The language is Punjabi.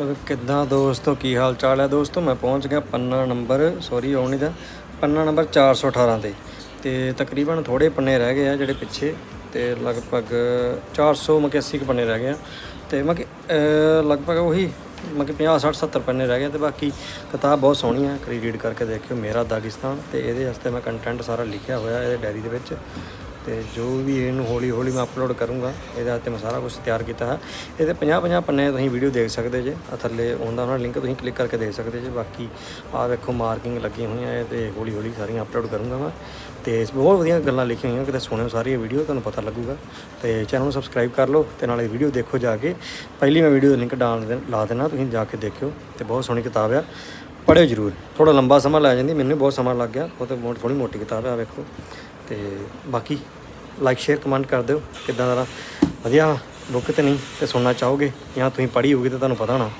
ਲਓ ਕਿੱਦਾਂ ਦੋਸਤੋ, ਕੀ ਹਾਲ ਚਾਲ ਹੈ? ਦੋਸਤੋ, ਮੈਂ ਪਹੁੰਚ ਗਿਆ ਪੰਨਾ ਨੰਬਰ ਸੌਰੀ ਉਹ ਨਹੀਂ ਦਾ ਪੰਨਾ ਨੰਬਰ 418 ਤੇ। ਤੇ ਤਕਰੀਬਨ ਥੋੜੇ ਪੰਨੇ ਰਹਿ ਗਏ ਆ ਜਿਹੜੇ ਪਿੱਛੇ, ਤੇ ਲਗਭਗ 481 ਕੁ ਪੰਨੇ ਰਹਿ ਗਏ ਆ। ਤੇ ਮੈਂ ਕਿ ਲਗਭਗ ਉਹੀ ਮੈਂ ਕਿ 50 60 70 ਪੰਨੇ ਰਹਿ ਗਏ ਤੇ ਬਾਕੀ ਕਿਤਾਬ ਬਹੁਤ ਸੋਹਣੀ ਹੈ ਕਰੀ ਰੀਡ ਕਰਕੇ ਦੇਖਿਓ, ਮੇਰਾ ਦਾਗਿਸਤਾਨ। ਤੇ ਇਹਦੇ ਵਾਸਤੇ ਮੈਂ ਕੰਟੈਂਟ ਸਾਰਾ ਲਿਖਿਆ ਹੋਇਆ, ਇਹਦੇ ਡਾਇਰੀ ਦੇ ਵਿੱਚ। ਤੇ ਜੋ ਵੀ ਇਹਨੂੰ ਹੌਲੀ ਹੌਲੀ ਮੈਂ ਅਪਲੋਡ ਕਰੂੰਗਾ, ਇਹਦੇ ਵਾਸਤੇ ਮੈਂ ਸਾਰਾ ਕੁਝ ਤਿਆਰ ਕੀਤਾ ਹੈ। ਇਹਦੇ 50 50 ਪੰਨੇ ਤੁਸੀਂ ਵੀਡੀਓ ਦੇਖ ਸਕਦੇ ਜੇ ਆ ਥੱਲੇ ਆਉਂਦਾ ਉਹਨਾਂ ਲਿੰਕ ਤੁਸੀਂ ਕਲਿੱਕ ਕਰਕੇ ਦੇਖ ਸਕਦੇ ਜੇ। ਬਾਕੀ ਆ ਵੇਖੋ ਮਾਰਕਿੰਗ ਲੱਗੀਆਂ ਹੋਈਆਂ ਇਹ ਤੇ ਹੌਲੀ ਹੌਲੀ ਸਾਰੀਆਂ ਅਪਲੋਡ ਕਰੂੰਗਾ ਮੈਂ। ਤੇ ਬਹੁਤ ਵਧੀਆ ਗੱਲਾਂ ਲਿਖੀਆਂ ਹੋਈਆਂ, ਕਿਤੇ ਸੁਣਿਓ ਸਾਰੀ ਵੀਡੀਓ ਤੁਹਾਨੂੰ ਪਤਾ ਲੱਗੂਗਾ। ਤੇ ਚੈਨਲ ਨੂੰ ਸਬਸਕ੍ਰਾਈਬ ਕਰ ਲਓ ਤੇ ਨਾਲੇ ਵੀਡੀਓ ਦੇਖੋ ਜਾ ਕੇ। ਪਹਿਲੀ ਮੈਂ ਵੀਡੀਓ ਦਾ ਲਿੰਕ ਡਾਲ ਲਾ ਦੇਣਾ, ਤੁਸੀਂ ਜਾ ਕੇ ਦੇਖਿਓ। ਤੇ ਬਹੁਤ ਸੋਹਣੀ ਕਿਤਾਬ ਆ, ਪੜ੍ਹਿਓ ਜ਼ਰੂਰ। ਥੋੜਾ ਲੰਬਾ ਸਮਾਂ ਲੈ ਜਾਂਦੀ, ਮੈਨੂੰ ਬਹੁਤ ਸਮਾਂ ਲੱਗ ਗਿਆ। ਉਹ ਤੇ ਬਹੁਤ ਥੋੜੀ ਮੋਟੀ ਕਿਤਾਬ ਆ ਵੇਖੋ। ਤੇ ਬਾਕੀ ਲਾਈਕ ਸ਼ੇਅਰ ਕਮੈਂਟ ਕਰ ਦਿਓ। ਕਿੱਦਾਂ ਦਾ? ਵਧੀਆ। ਬੁੱਕ ਤੇ ਨਹੀਂ ਤੇ ਸੁਣਨਾ ਚਾਹੋਗੇ ਜਾਂ ਤੁਸੀਂ ਪੜ੍ਹੀ ਹੋਊਗੀ ਤਾਂ ਤੁਹਾਨੂੰ ਪਤਾ ਹੋਣਾ।